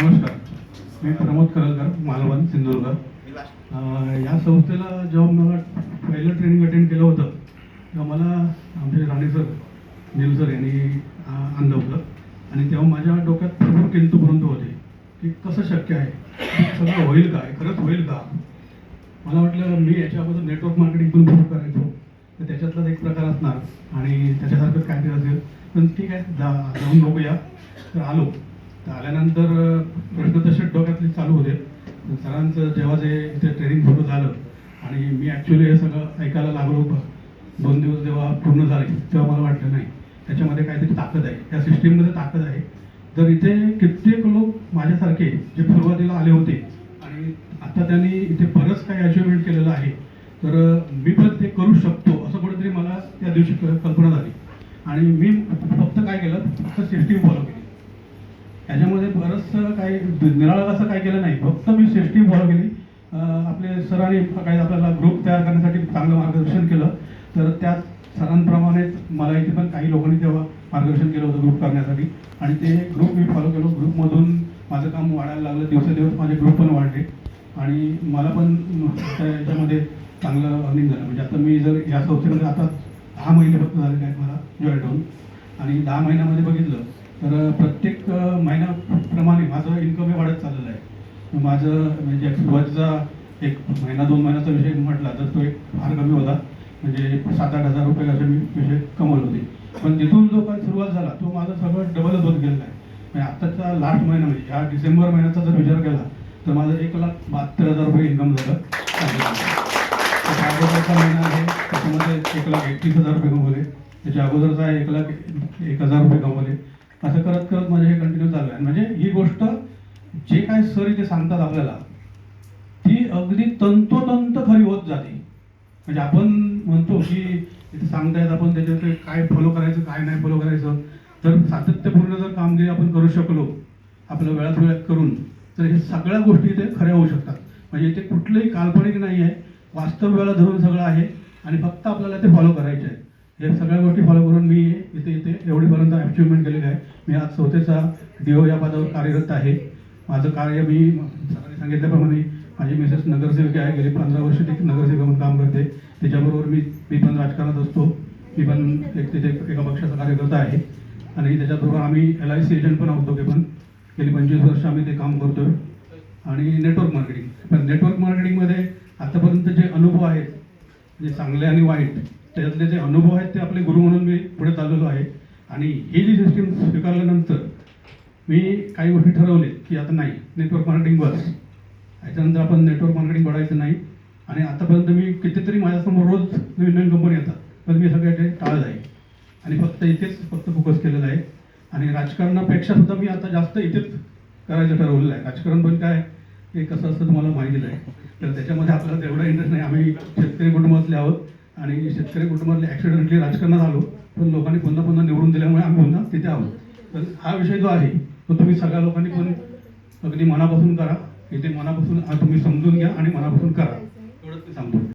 नमस्कार. मी प्रमोद करलकर मालवण सिंधुदुर्ग. या संस्थेला जेव्हा मला पहिलं ट्रेनिंग अटेंड केलं होतं तेव्हा मला आमचे राणे सर नील सर यांनी आणलं होतं. आणि तेव्हा माझ्या डोक्यात भरपूर किंतुपर्यंत होते की कसं शक्य आहे? सगळं होईल काय खरंच होईल का? मला वाटलं मी याच्या अगोदर नेटवर्क मार्केटिंग पण भरपूर करायचो. तर त्याच्यातलाच एक प्रकार असणार. आणि त्याच्यासारखं काहीतरी असेल. पण ठीक आहे जा जाऊन बघूया. तर आलो. आल्यानंतर प्रश्न तसे डोक्यातले चालू होते. सरांचं जेव्हा जे इथे ट्रेनिंग सुरू झालं आणि मी ॲक्च्युली हे सगळं ऐकायला लागलो दोन दिवस जेव्हा पूर्ण झाले तेव्हा मला वाटलं नाही. त्याच्यामध्ये काहीतरी ताकद आहे. त्या सिस्टीममध्ये ताकद आहे. तर इथे कित्येक लोक माझ्यासारखे जे सुरुवातीला आले होते आणि आता त्यांनी इथे बरंच काही अचिव्हमेंट केलेलं आहे तर मी पण ते करू शकतो असं कुठेतरी मला त्या दिवशी कल्पना झाली. आणि मी फक्त काय केलं फक्त सिस्टीम फॉलो केली. त्याच्यामध्ये बरंचसं काही निराळं असं काय केलं नाही. फक्त मी सिस्टीम फॉलो केली. आपले सरांनी काही आपल्याला ग्रुप तयार करण्यासाठी चांगलं मार्गदर्शन केलं. तर त्या सरांप्रमाणेच मला इथे पण काही लोकांनी तेव्हा मार्गदर्शन केलं होतं ग्रुप करण्यासाठी. आणि ते ग्रुप मी फॉलो केलो. ग्रुपमधून माझं काम वाढायला लागलं. दिवसेदिवस माझे ग्रुप पण वाढले. आणि मला पण त्या याच्यामध्ये चांगलं अर्निंग झालं. म्हणजे आता मी जर या संस्थेमध्ये आता दहा महिने फक्त झालेले आहेत मला जॉईन होऊन. आणि दहा महिन्यामध्ये बघितलं तर प्रत्येक महिन्याप्रमाणे माझं इन्कम हे वाढत चाललेलं आहे. माझं म्हणजे सुरुवातीचा एक महिना दोन महिन्याचा विषय म्हटला तर तो एक फार कमी होता. म्हणजे सात आठ हजार रुपये असे मी विषय कमवले होते. पण तिथून जो काही सुरुवात झाला तो माझं सगळं डबलच होत गेलेला आहे. म्हणजे आत्ताचा लास्ट महिना म्हणजे ह्या डिसेंबर महिन्याचा जर विचार केला तर माझं एक लाख बहात्तर हजार रुपये इन्कम झालं. अगोदरचा महिना आहे त्याच्यामध्ये एक लाख एकतीस हजार रुपये कमवले. त्याच्या अगोदरचा एक लाख एक हजार रुपये कमवले. असं करत करत माझे हे कंटिन्यू चालू आहे. म्हणजे ही गोष्ट जे काय सर इथे सांगतात आपल्याला ती अगदी तंतोतंत खरी होत जाते. म्हणजे आपण म्हणतो की इथे सांगतायत आपण त्याच्यात काय फॉलो करायचं काय नाही फॉलो करायचं. तर सातत्यपूर्ण जर कामगिरी आपण करू शकलो आपल्या वेळात वेळात करून तर हे सगळ्या गोष्टी इथे खऱ्या होऊ शकतात. म्हणजे इथे कुठलंही काल्पनिक नाही आहे वास्तव वेळा धरून सगळं आहे आणि फक्त आपल्याला ते फॉलो करायचे आहे हे सगळ्या गोष्टी फॉलो करून मी इथे इथे एवढीपर्यंत अचिव्हमेंट केलेली आहे. मी आज संस्थेचा डी या पदावर कार्यरत आहे. माझं कार्य मी सरांनी सांगितल्याप्रमाणे माझी मिसेस नगरसेविका आहे. गेली पंधरा वर्ष ती नगरसेविका म्हणून काम करते. त्याच्याबरोबर मी मी पण राजकारणात असतो. मी पण एक तिथे एका पक्षाचा कार्यकर्ता आहे. आणि त्याच्याबरोबर आम्ही एल आय सी एजंट पण आहोत दोघे पण. गेली पंचवीस वर्ष आम्ही ते काम करतोय. आणि नेटवर्क मार्केटिंग पण नेटवर्क मार्केटिंगमध्ये आतापर्यंत जे अनुभव आहेत जे चांगले आणि वाईट त्यातले जे अनुभव आहेत ते आपले गुरु म्हणून मी पुढे चाललेलो आहे. आणि ही जी सिस्टीम स्वीकारल्यानंतर मी काही गोष्टी ठरवले की आता नाही नेटवर्क मार्केटिंग बस. याच्यानंतर आपण नेटवर्क मार्केटिंग बघायचं नाही. आणि आतापर्यंत मी कितीतरी माझ्यासमोर रोज नवीन नवीन कंपनी येतात. पण मी सगळ्या ते टाळत आहे. आणि फक्त इथेच फक्त फोकस केलेला आहे. आणि राजकारणापेक्षा सुद्धा मी आता जास्त इथेच करायचं ठरवलेलं आहे. राजकारण पण काय हे कसं असतं तुम्हाला माहितीच आहे. तर त्याच्यामध्ये आपल्याला तेवढा इंटरेस्ट नाही. आम्ही शेतकरी कुटुंबातले आहोत आणि शेतकरी कुटुंबातले ॲक्सिडेंटली राजकारणात आलो पण लोकांनी पुन्हा पुन्हा निवडून दिल्यामुळे आम्ही पुन्हा तिथे आहोत. तर हा विषय जो आहे तो तुम्ही सगळ्या लोकांनी पण अगदी मनापासून करा. इथे मनापासून तुम्ही समजून घ्या आणि मनापासून करा. एवढंच मी सांगतो.